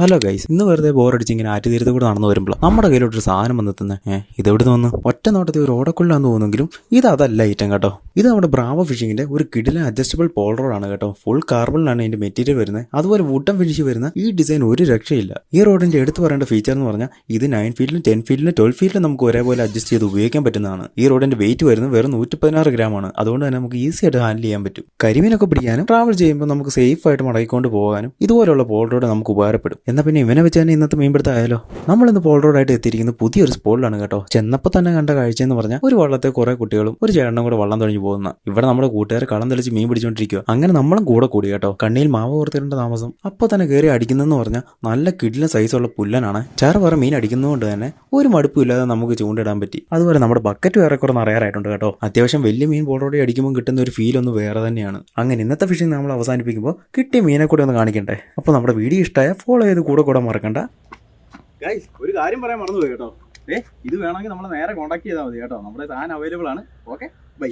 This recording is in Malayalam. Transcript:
ഹലോ ഗൈസ് ഇന്ന് വെറുതെ ബോറടിച്ച് ഇങ്ങനെ ആറ്റുതീരത്ത് കൂടെ നടന്നു വരുമ്പോൾ നമ്മുടെ കയ്യിലോട്ടൊരു സാധനം വന്നെത്തുന്നത് ഏഹ് ഇതെവിടുന്ന് വന്ന്? ഒറ്റ നോട്ടത്തിൽ ഒരു ഓടക്കുള്ളാന്ന് തോന്നുമെങ്കിലും ഇത് അതല്ല ഐറ്റം കേട്ടോ. ഇത് നമ്മുടെ ബ്രാവോ ഫിഷിങ്ങിന്റെ ഒരു കിടില അഡ്ജസ്റ്റബിൾ പോൾ റോഡാണ് കേട്ടോ. ഫുൾ കാർബണിലാണ് ഇതിന്റെ മെറ്റീരിയൽ വരുന്നത് അതുപോലെ വുഡൻ ഫിനിഷ് വരുന്ന ഈ ഡിസൈൻ ഒരു രക്ഷയില്ല. ഈ റോഡിന്റെ എടുത്തു പറയേണ്ട ഫീച്ചർ എന്ന് പറഞ്ഞാൽ ഇത് നയൻ ഫീറ്റിലും ടെൻ ഫീറ്റിലും ട്വൽവ് ഫീറ്റിലും നമുക്ക് ഒരേപോലെ അഡ്ജസ്റ്റ് ചെയ്ത് ഉപയോഗിക്കാൻ പറ്റുന്നതാണ്. ഈ റോഡിന്റെ വെയിറ്റ് വരുന്നത് വെറും നൂറ്റി പതിനാറ് ഗ്രാം ആണ്. അതുകൊണ്ട് തന്നെ നമുക്ക് ഈസി ആയിട്ട് ഹാൻഡിൽ ചെയ്യാൻ പറ്റും. കരിമീനൊക്കെ പിടിക്കാനും ട്രാവൽ ചെയ്യുമ്പോൾ നമുക്ക് സേഫ് ആയിട്ട് മടക്കിക്കൊണ്ട് പോകാനും ഇതുപോലുള്ള പോൾ റോഡ് നമുക്ക് ഉപകാരപ്പെടും. എന്നാൽ പിന്നെ ഇവനെ വെച്ച് തന്നെ ഇന്നത്തെ മീൻപിടുത്തം ആയാലോ നമ്മൾ ഇന്ന് പോൾ റോഡായിട്ട് എത്തിയിരിക്കുന്നത് പുതിയൊരു സ്പോട്ടിലാണ് കേട്ടോ. ചെന്നപ്പോൾ തന്നെ കണ്ട കാഴ്ച എന്ന് പറഞ്ഞാൽ ഒരു വള്ളത്തെ കുറെ കുട്ടികളും ഒരു ചേട്ടനും കൂടെ വള്ളം തുഴഞ്ഞു പോകുന്ന. ഇവിടെ നമ്മുടെ കൂട്ടുകാർ കളം തെളിച്ച് മീൻ പിടിച്ചുകൊണ്ടിരിക്കുക അങ്ങനെ നമ്മളും കൂടെ കൂടി കേട്ടോ. കണ്ണിയിൽ മാവ് ഓർത്തിരേണ്ട താമസം. അപ്പോൾ തന്നെ കയറി അടിക്കുന്നതെന്ന് പറഞ്ഞാൽ നല്ല കിഡിലെ സൈസുള്ള പുല്ലനാണ്. ചേർ വേറെ മീൻ അടിക്കുന്നതുകൊണ്ട് തന്നെ ഒരു മടുപ്പും ഇല്ലാതെ നമുക്ക് ചൂണ്ടിടാൻ പറ്റി. അതുപോലെ നമ്മുടെ ബക്കറ്റ് വേറെ കുറെ നിറയാറായിട്ടുണ്ട് കേട്ടോ. അത്യാവശ്യം വലിയ മീൻ പോൾ റോഡിൽ അടിക്കുമ്പോൾ കിട്ടുന്ന ഒരു ഫീൽ ഒന്ന് വേറെ തന്നെയാണ്. അങ്ങനെ ഇന്നത്തെ ഫിഷിംഗ് നമ്മൾ അവസാനിപ്പിക്കുമ്പോൾ കിട്ടിയ മീനെ കൂടെ ഒന്ന് കാണിക്കണ്ടേ? അപ്പോൾ നമ്മുടെ വീഡിയോ ഇഷ്ടമായ ഫോളോ ചെയ്ത് കൂടെ കൂടെ മറക്കണ്ട. ഗൈസ് ഒരു കാര്യം പറയാൻ മറന്നുപോയി കേട്ടോ. ഏ ഇത് വേണമെങ്കിൽ നമ്മൾ നേരെ കോൺടാക്ട് ചെയ്താൽ മതി കേട്ടോ. നമ്മുടെ സാധനം അവൈലബിൾ ആണ്. Okay bye